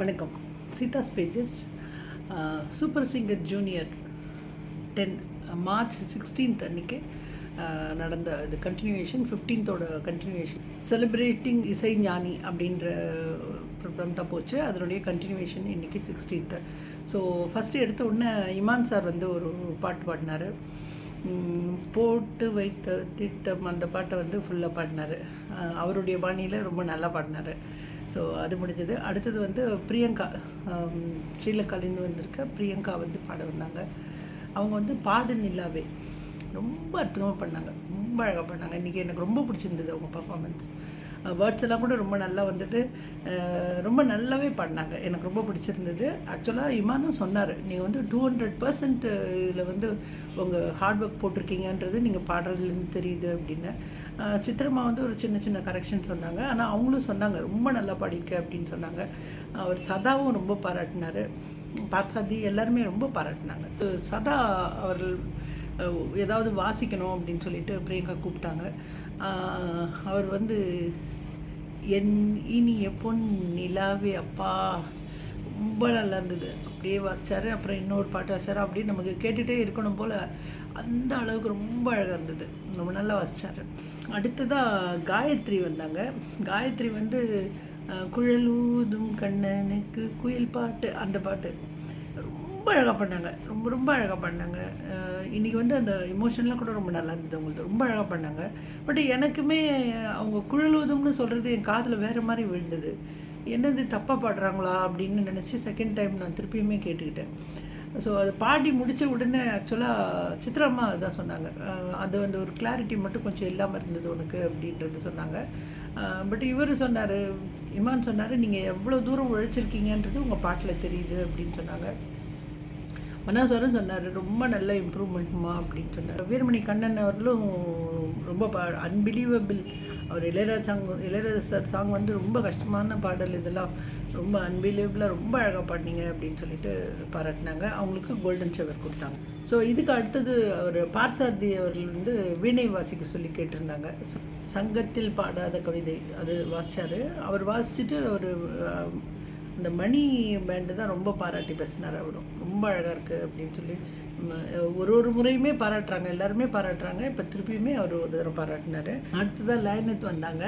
வணக்கம். Seetha's pages super singer junior ten March sixteenth அன்றைக்கி நடந்த இது கண்டினியூவேஷன் ஃபிஃப்டீன்த்தோட கண்டினியூவேஷன் செலிப்ரேட்டிங் இசை ஞானி அப்படின்ற ப்ரோக்ராம் தான் போச்சு. அதனுடைய கண்டினியூவேஷன் இன்னைக்கு சிக்ஸ்டீன்த்து ஸோ ஃபஸ்ட்டு எடுத்த உடனே இமான் சார் வந்து ஒரு பாட்டு பாடினார். போட்டு வைத்த திட்டம் அந்த பாட்டை வந்து ஃபுல்லாக பாடினார். அவருடைய பாணியில் ரொம்ப நல்லா பாடினார். ஸோ அது முடிஞ்சது. அடுத்தது வந்து பிரியங்கா ஸ்ரீலங்காலேருந்து வந்திருக்க பிரியங்கா வந்து பாட வந்தாங்க. அவங்க வந்து பாடு நிலாவே ரொம்ப அற்புதமாக பண்ணாங்க. ரொம்ப அழகாக பண்ணாங்க. இன்றைக்கி எனக்கு ரொம்ப பிடிச்சிருந்தது அவங்க பர்ஃபாமன்ஸ் வேர்ட்ஸ் எல்லாம் கூட ரொம்ப நல்லா வந்தது ரொம்ப நல்லாவே பாடினாங்க. எனக்கு ரொம்ப பிடிச்சிருந்தது. ஆக்சுவலாக இமானும் சொன்னார் நீங்கள் வந்து டூ ஹண்ட்ரட் பர்சன்ட் இதில் வந்து உங்கள் ஹார்ட் ஒர்க் போட்டிருக்கீங்கன்றது நீங்கள் பாடுறதுலேருந்து தெரியுது அப்படின்னு. சித்திரமா வந்து ஒரு சின்ன சின்ன கரெக்ஷன் சொன்னாங்க. ஆனால் அவங்களும் சொன்னாங்க ரொம்ப நல்லா படிக்க அப்படின்னு சொன்னாங்க. அவர் சதாவும் ரொம்ப பாராட்டினார். பார்த்தாதி எல்லாருமே ரொம்ப பாராட்டினாங்க. சதா அவர்கள் ஏதாவது வாசிக்கணும் அப்படின்னு சொல்லிட்டு பிரியங்கா கூப்பிட்டாங்க. அவர் வந்து என் இனிய பொன் நிலாவே அப்பா ரொம்ப நல்லா இருந்தது. அப்படியே வாசித்தார் அப்புறம் இன்னொரு பாட்டு வாசார் அப்படியே நமக்கு கேட்டுகிட்டே இருக்கணும் போல். அந்த அளவுக்கு ரொம்ப அழகாக இருந்தது. ரொம்ப நல்லா வாசித்தார் அடுத்ததாக காயத்ரி வந்தாங்க. காயத்ரி வந்து குழலூதும் குழல் ஊதும் கண்ணனுக்கு குயில் பாட்டு அந்த பாட்டு. ரொம்ப அழகாக பண்ணாங்க. ரொம்ப ரொம்ப அழகாக பண்ணாங்க. இன்றைக்கி இன்னைக்கு வந்து அந்த இமோஷன்லாம் கூட ரொம்ப நல்லா இருந்தது அவங்களுக்கு ரொம்ப அழகாக பண்ணாங்க. பட் எனக்குமே அவங்க குழலுவதும்னு சொல்கிறது என் காதில் வேறு மாதிரி விழுந்தது. என்னது தப்பாக பாடுறாங்களா அப்படின்னு நினச்சி செகண்ட் டைம் நான் திருப்பியுமே கேட்டுக்கிட்டேன். ஸோ அது பாடி முடித்த உடனே ஆக்சுவலாக சித்ராம்மா தான் சொன்னாங்க. அது வந்து ஒரு கிளாரிட்டி மட்டும் கொஞ்சம் இல்லாமல் இருந்தது உனக்கு அப்படின்றது சொன்னாங்க. பட் இவர் சொன்னார் இமான் சொன்னார் நீங்கள் எவ்வளோ தூரம் உழைச்சிருக்கீங்கன்றது உங்கள் பாட்டில் தெரியுது அப்படின்னு சொன்னாங்க. மனோசரும் சொன்னார் ரொம்ப நல்ல இம்ப்ரூவ்மெண்ட்மா அப்படின்னு சொன்னார். வீரமணி கண்ணன் அவர்களும் ரொம்ப பா அன்பிலீவபிள் அவர் Ilaiyaraaja song Ilaiyaraaja sir song வந்து ரொம்ப கஷ்டமான பாடல் இதெல்லாம். ரொம்ப அன்பிலீவபிளாக ரொம்ப அழகாக பாடினீங்க அப்படின்னு சொல்லிட்டு பாராட்டினாங்க. அவங்களுக்கு கோல்டன் ஷவர் கொடுத்தாங்க. ஸோ இதுக்கு அடுத்தது அவர் பார்சாதி அவர்கள் வந்து வீணை வாசிக்க சொல்லி கேட்டிருந்தாங்க. ச- சங்கத்தில் பாடாத கவிதை அது வாசித்தார் அவர் வாசிச்சுட்டு அவர் இந்த மணி பேண்டு தான் ரொம்ப பாராட்டி பேசினார் அவரும். ரொம்ப அழகாக இருக்குது அப்படின்னு சொல்லி ஒரு ஒரு முறையுமே பாராட்டுறாங்க எல்லாருமே பாராட்டுறாங்க. இப்போ திருப்பியுமே அவர் ஒரு தடவை பாராட்டினாரு. அடுத்ததாக லைனத் வந்தாங்க.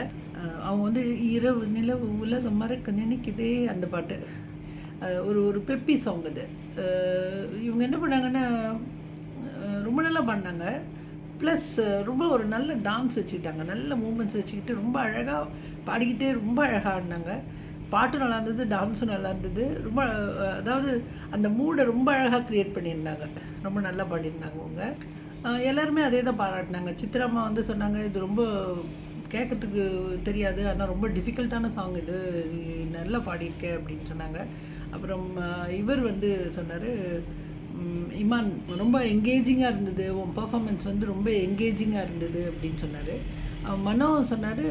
அவங்க வந்து இரவு நிலவு உலகம் மறக்க நினைக்குதே அந்த பாட்டு. ஒரு ஒரு பெப்பி சாங் அது. இவங்க என்ன பண்ணாங்கன்னா ரொம்ப நல்லா பண்ணாங்க ப்ளஸ் ரொம்ப ஒரு நல்ல டான்ஸ் வச்சுக்கிட்டாங்க. நல்ல மூமெண்ட்ஸ் வச்சுக்கிட்டு ரொம்ப அழகாக பாடிக்கிட்டே ரொம்ப அழகாக ஆடினாங்க. பாட்டும் நல்லா இருந்தது டான்ஸும் நல்லா இருந்தது. ரொம்ப அதாவது அந்த மூடை ரொம்ப அழகாக க்ரியேட் பண்ணியிருந்தாங்க. ரொம்ப நல்லா பாடியிருந்தாங்க அவங்க. எல்லாருமே அதே தான் பாராட்டினாங்க. சித்திரம்மா வந்து சொன்னாங்க இது ரொம்ப கேட்கறதுக்கு தெரியாது. ஆனால் ரொம்ப டிஃபிகல்ட்டான சாங் இது. நல்லா பாடியிருக்க அப்படின்னு சொன்னாங்க. அப்புறம் இவர் வந்து சொன்னார் இமான் ரொம்ப என்கேஜிங்காக இருந்தது. உன் பர்ஃபாமன்ஸ் வந்து ரொம்ப என்கேஜிங்காக இருந்தது அப்படின்னு சொன்னார். மனோ சொன்னார்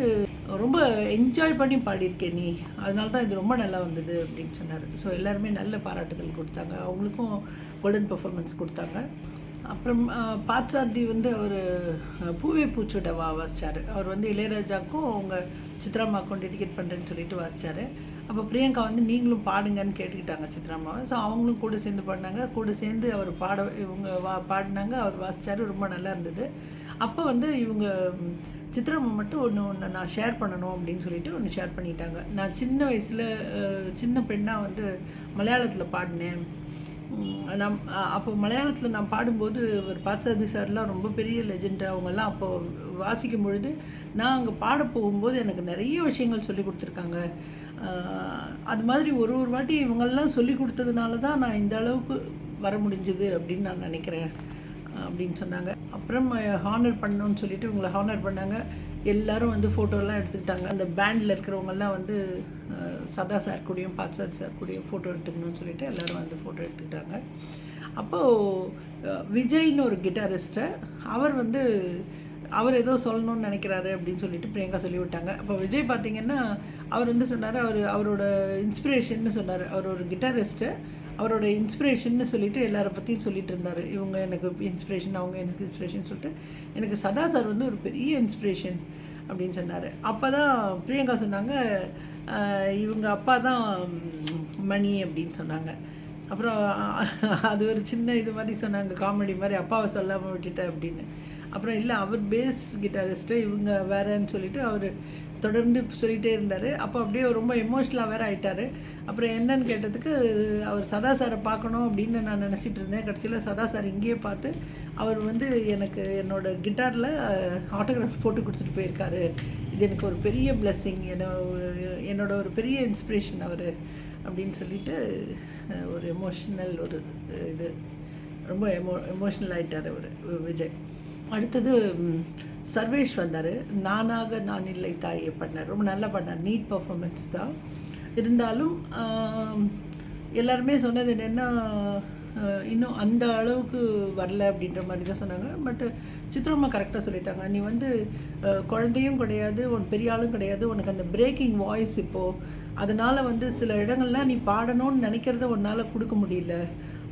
ரொம்ப என்ஜாய் பண்ணி பாடியிருக்கேன் நீ. அதனால தான் இது ரொம்ப நல்லா வந்தது அப்படின்னு சொன்னார். ஸோ எல்லாருமே நல்ல பாராட்டுதல் கொடுத்தாங்க. அவங்களுக்கும் கோல்டன் பெர்ஃபார்மன்ஸ் கொடுத்தாங்க. அப்புறம் பாட்சாத்தி வந்து அவர் பூவே பூச்சோட வா அவர் வந்து இளையராஜாக்கும் அவங்க சித்ராமாக்கும் டெடிகேட் பண்ணுறேன்னு சொல்லிட்டு வாசிச்சார். அப்போ பிரியங்கா வந்து நீங்களும் பாடுங்கன்னு கேட்டுக்கிட்டாங்க சித்ராமாவை. ஸோ அவங்களும் கூட சேர்ந்து பாடினாங்க. கூட சேர்ந்து அவர் பாட இவங்க வா பாடினாங்க. அவர் வாசித்தார் ரொம்ப நல்லா இருந்தது. அப்போ வந்து இவங்க சித்திரமும் மட்டும் ஒன்று ஒன்று நான் ஷேர் பண்ணணும் அப்படின்னு சொல்லிட்டு ஒன்று ஷேர் பண்ணிட்டாங்க. நான் சின்ன வயசில் சின்ன பெண்ணாக வந்து மலையாளத்தில் பாடினேன். நான் அப்போ மலையாளத்தில் நான் பாடும்போது ஒரு பாச்சாதி சார்லாம் ரொம்ப பெரிய லெஜெண்ட் அவங்கெல்லாம் அப்போ வாசிக்கும் பொழுது நான் அங்கே பாட போகும்போது எனக்கு நிறைய விஷயங்கள் சொல்லி கொடுத்துருக்காங்க. அது மாதிரி ஒரு ஒரு வாட்டி இவங்கெல்லாம் சொல்லி கொடுத்ததுனால தான் நான் இந்த அளவுக்கு வர முடிஞ்சது அப்படின்னு நான் நினைக்கிறேன். அப்படின்னு சொன்னாங்க. அப்புறம் ஹானர் பண்ணணும்னு சொல்லிட்டு இவங்களை ஹானர் பண்ணாங்க. எல்லாரும் வந்து ஃபோட்டோலாம் எடுத்துக்கிட்டாங்க. அந்த பேண்டில் இருக்கிறவங்கெல்லாம் வந்து சதா சார் கூடயும் பாட்சாத் சார் கூடயும் ஃபோட்டோ எடுத்துக்கணும்னு சொல்லிட்டு எல்லாரும் வந்து ஃபோட்டோ எடுத்துக்கிட்டாங்க. அப்போது விஜய்னு ஒரு கிட்டாரிஸ்ட்டை அவர் வந்து அவர் ஏதோ சொல்லணும்னு நினைக்கிறாரு அப்படின்னு சொல்லிட்டு பிரியங்கா சொல்லிவிட்டாங்க. அப்போ விஜய் பார்த்தீங்கன்னா அவர் வந்து சொன்னார் அவர் அவரோட இன்ஸ்பிரேஷன்னு சொன்னார். அவர் ஒரு கிட்டாரிஸ்ட்டு அவரோட இன்ஸ்பிரேஷன்னு சொல்லிட்டு எல்லாரை பற்றியும் சொல்லிட்டு இருந்தார். இவங்க எனக்கு இன்ஸ்பிரேஷன் அவங்க எனக்கு இன்ஸ்பிரேஷன் சொல்லிட்டு எனக்கு சதா சார் வந்து ஒரு பெரிய இன்ஸ்பிரேஷன் அப்படின்னு சொன்னார். அப்போ தான் பிரியங்கா சொன்னாங்க இவங்க அப்பா தான் மணி அப்படின்னு சொன்னாங்க. அப்புறம் அது ஒரு சின்ன இது மாதிரி சொன்னாங்க காமெடி மாதிரி அப்பாவை சொல்லாமல் விட்டுட்டேன் அப்படின்னு. அப்புறம் இல்லை அவர் பேஸ் கிட்டாரிஸ்ட்டு இவங்க வேறன்னு சொல்லிட்டு அவர் தொடர்ந்து சொல்லிகிட்டே இருந்தார். அப்போ அப்படியே ரொம்ப எமோஷ்னலாக வேற ஆயிட்டார். அப்புறம் என்னன்னு கேட்டதுக்கு அவர் சதா சாரை பார்க்கணும் அப்படின்னு நான் நினச்சிட்டு இருந்தேன். கடைசியில் சதா சார் இங்கேயே பார்த்து அவர் வந்து எனக்கு என்னோடய கிட்டாரில் ஆட்டோகிராஃப் போட்டு கொடுத்துட்டு போயிருக்காரு. இது எனக்கு ஒரு பெரிய பிளெஸ்ஸிங் என்னோட ஒரு பெரிய இன்ஸ்பிரேஷன் அவர் அப்படின்னு சொல்லிட்டு ஒரு எமோஷ்னல் ஒரு இது ரொம்ப எமோ எமோஷ்னல் ஆகிட்டார் அவர் விஜய். அடுத்தது சர்வேஷ் வந்தார். நானாக நான் இல்லை தாயை பண்ணார். ரொம்ப நல்லா பண்ணார். நீட் பர்ஃபார்மன்ஸ் தான். இருந்தாலும் எல்லாருமே சொன்னது என்னென்னா இன்னும் அந்த அளவுக்கு வரல அப்படின்ற மாதிரி தான் சொன்னாங்க. பட் சித்ரம்மா கரெக்டாக சொல்லிட்டாங்க. நீ வந்து குழந்தையும் கிடையாது உன் பெரிய ஆளும் கிடையாது. உனக்கு அந்த பிரேக்கிங் வாய்ஸ் இப்போது அதனால் வந்து சில இடங்கள்லாம் நீ பாடணும்னு நினைக்கிறத உன்னால் கொடுக்க முடியல.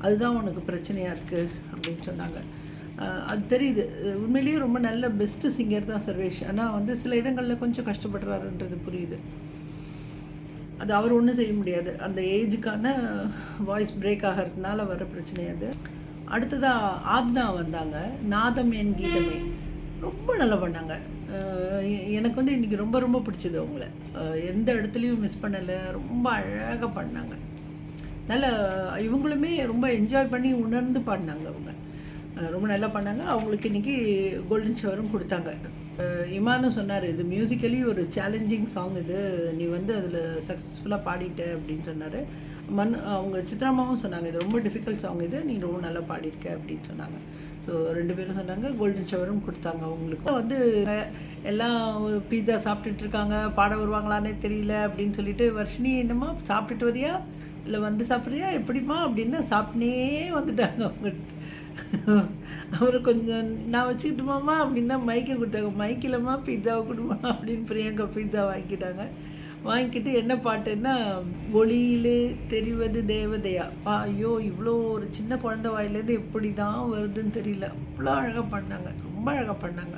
அதுதான் உனக்கு பிரச்சனையாக இருக்குது அப்படின்னு சொன்னாங்க. அது தெரியுது. உண்மையிலேயே ரொம்ப நல்ல பெஸ்ட்டு சிங்கர் தான் சர்வேஷ். ஆனால் வந்து சில இடங்களில் கொஞ்சம் கஷ்டப்படுறாருன்றது புரியுது. அது அவர் ஒன்றும் செய்ய முடியாது. அந்த ஏஜுக்கான வாய்ஸ் பிரேக் ஆகிறதுனால வர பிரச்சனை அது. அடுத்ததாக ஆத்னா வந்தாங்க. நாதம் என் கீதமே. ரொம்ப நல்லா பண்ணாங்க. எனக்கு வந்து இன்றைக்கி ரொம்ப ரொம்ப பிடிச்சது அவங்கள. எந்த இடத்துலையும் மிஸ் பண்ணலை. ரொம்ப அழகாக பண்ணாங்க. நல்ல இவங்களுமே ரொம்ப என்ஜாய் பண்ணி உணர்ந்து பாடினாங்க அவங்க. ரொம்ப நல்லா பண்ணாங்க. அவங்களுக்கு இன்றைக்கி கோல்டன் ஷவரும் கொடுத்தாங்க. இமானும் சொன்னார் இது மியூசிக்கலி ஒரு சேலஞ்சிங் சாங் இது. நீ வந்து அதில் சக்ஸஸ்ஃபுல்லாக பாடிட்ட அப்படின்னு சொன்னார். மன் அவங்க சித்ராமாவும் சொன்னாங்க இது ரொம்ப டிஃபிகல்ட் சாங் இது. நீ ரொம்ப நல்லா பாடியிருக்க அப்படின்னு சொன்னாங்க. ஸோ ரெண்டு பேரும் சொன்னாங்க கோல்டன் ஷவரும் கொடுத்தாங்க அவங்களுக்கும் வந்து எல்லாம் பீஸா சாப்பிட்டுட்டு இருக்காங்க. பாட வருவாங்களானே தெரியல அப்படின்னு சொல்லிட்டு வர்ஷினி என்னம்மா சாப்பிட்டுட்டு வரியா? இல்லை வந்து சாப்பிட்றியா? எப்படிம்மா? அப்படின்னு சாப்பிட்னே வந்துட்டாங்க அவங்க. அவர் கொஞ்சம் நான் வச்சுக்கிட்டுமாம்மா அப்படின்னா மைக்கை கொடுத்தாங்க. மைக்கிலம்மா பீட்சாவை கொடுமா அப்படின்னு பிரியங்கா பீட்சா வாங்கிக்கிட்டாங்க. வாங்கிக்கிட்டு என்ன பாட்டுன்னா ஒளியிலே தெரிவது தேவதையா? பா ஐயோ இவ்வளோ ஒரு சின்ன குழந்தை வாயிலேருந்து எப்படி தான் வருதுன்னு தெரியல. அவ்வளோ அழகாக பண்ணாங்க. ரொம்ப அழகாக பண்ணாங்க.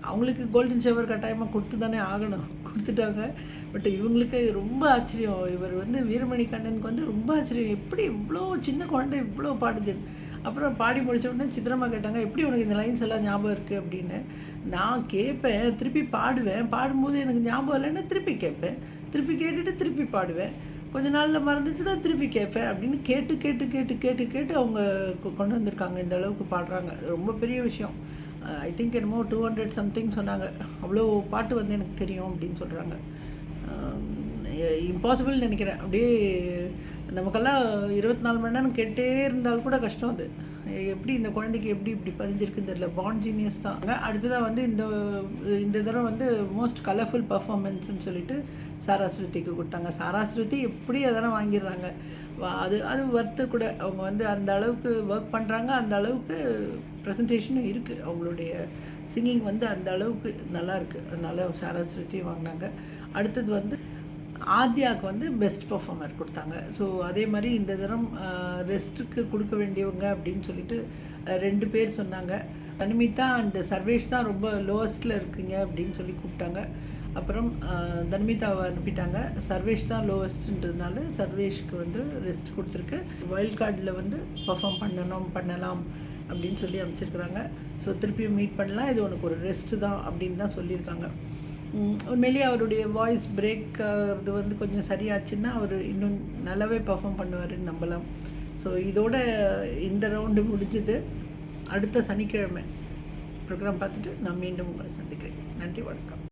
அவங்களுக்கு கோல்டன் ஷவர் கட்டாயமாக கொடுத்து தானே ஆகணும். கொடுத்துட்டாங்க. பட் இவங்களுக்கு ரொம்ப ஆச்சரியம். இவர் வந்து வீரமணி கண்ணனுக்கு வந்து ரொம்ப ஆச்சரியம். எப்படி இவ்வளோ சின்ன குழந்தை இவ்வளோ பாடுது? அப்புறம் பாடி முடிச்ச உடனே சித்திரமா கேட்டாங்க எப்படி உனக்கு இந்த லைன்ஸ் எல்லாம் ஞாபகம் இருக்குது அப்படின்னு. நான் கேட்பேன் திருப்பி பாடுவேன். பாடும்போது எனக்கு ஞாபகம் இல்லைன்னா திருப்பி கேட்பேன். திருப்பி கேட்டுட்டு திருப்பி பாடுவேன். கொஞ்ச நாளில் மறந்துச்சுன்னா திருப்பி கேட்பேன் அப்படின்னு கேட்டு கேட்டு கேட்டு கேட்டு கேட்டு அவங்க கொ- கொண்டு வந்திருக்காங்க. இந்த அளவுக்கு பாடுறாங்க. ரொம்ப பெரிய விஷயம். ஐ திங்க் என்னமோ டூ ஹண்ட்ரட் சம்திங் சொன்னாங்க. அவ்வளோ பாட்டு வந்து எனக்கு தெரியும் அப்படின்னு சொல்கிறாங்க இம்பாசிபிள் நினைக்கிறேன். அப்படியே நமக்கெல்லாம் இருபத்தி நாலு மணி நேரம் கேட்டே இருந்தால் கூட கஷ்டம் அது. எப்படி இந்த குழந்தைக்கு எப்படி இப்படி பதிஞ்சிருக்குன்னு தெரியல. பாண்ட் ஜீனியஸ் தான். அடுத்ததாக வந்து இந்த இந்த தடவை வந்து மோஸ்ட் கலர்ஃபுல் பர்ஃபார்மன்ஸ்னு சொல்லிட்டு சாராஸ்ருதிக்கு கொடுத்தாங்க. சாராஸ்ருதி எப்படி அதெல்லாம் வாங்கிடுறாங்க? வா- அது அது ஒர்த்து கூட. அவங்க வந்து அந்த அளவுக்கு ஒர்க் பண்ணுறாங்க அந்த அளவுக்கு ப்ரெசன்டேஷனும் இருக்குது அவங்களுடைய சிங்கிங் வந்து அந்த அளவுக்கு நல்லா இருக்குது அதனால சாரா வாங்கினாங்க. அடுத்தது வந்து ஆத்யாவுக்கு வந்து பெஸ்ட் பர்ஃபார்மர் கொடுத்தாங்க. ஸோ அதே மாதிரி இந்த தரம் ரெஸ்ட்டுக்கு கொடுக்க வேண்டியவங்க அப்படின்னு சொல்லிட்டு ரெண்டு பேர் சொன்னாங்க. தனிமிதா அண்ட் சர்வேஷ் தான் ரொம்ப லோவஸ்ட்டில் இருக்குங்க அப்படின்னு சொல்லி கூப்பிட்டாங்க. அப்புறம் தன்மிதாவை அனுப்பிட்டாங்க. சர்வேஷ் தான் லோவஸ்ட்ன்றதுனால சர்வேஷ்க்கு வந்து ரெஸ்ட் கொடுத்துருக்கு. வைல்ட் கார்டில் வந்து பர்ஃபார்ம் பண்ணணும் பண்ணலாம் அப்படின்னு சொல்லி அமைச்சிருக்கிறாங்க ஸோ திருப்பியும் மீட் பண்ணலாம். இது உனக்கு ஒரு ரெஸ்ட்டு தான் அப்படின்னு தான் சொல்லியிருக்காங்க. உண்மையிலேயே அவருடைய வாய்ஸ் பிரேக் ஆகிறது வந்து கொஞ்சம் சரியாச்சுன்னா அவர் இன்னும் நல்லாவே பர்ஃபார்ம் பண்ணுவாருன்னு நம்பலாம். ஸோ இதோட இந்த ரவுண்டு முடிஞ்சது. அடுத்த சனிக்கிழமை ப்ரோக்ராம் பார்த்துட்டு நான் மீண்டும் உங்களை சந்திக்கிறேன். நன்றி வணக்கம்.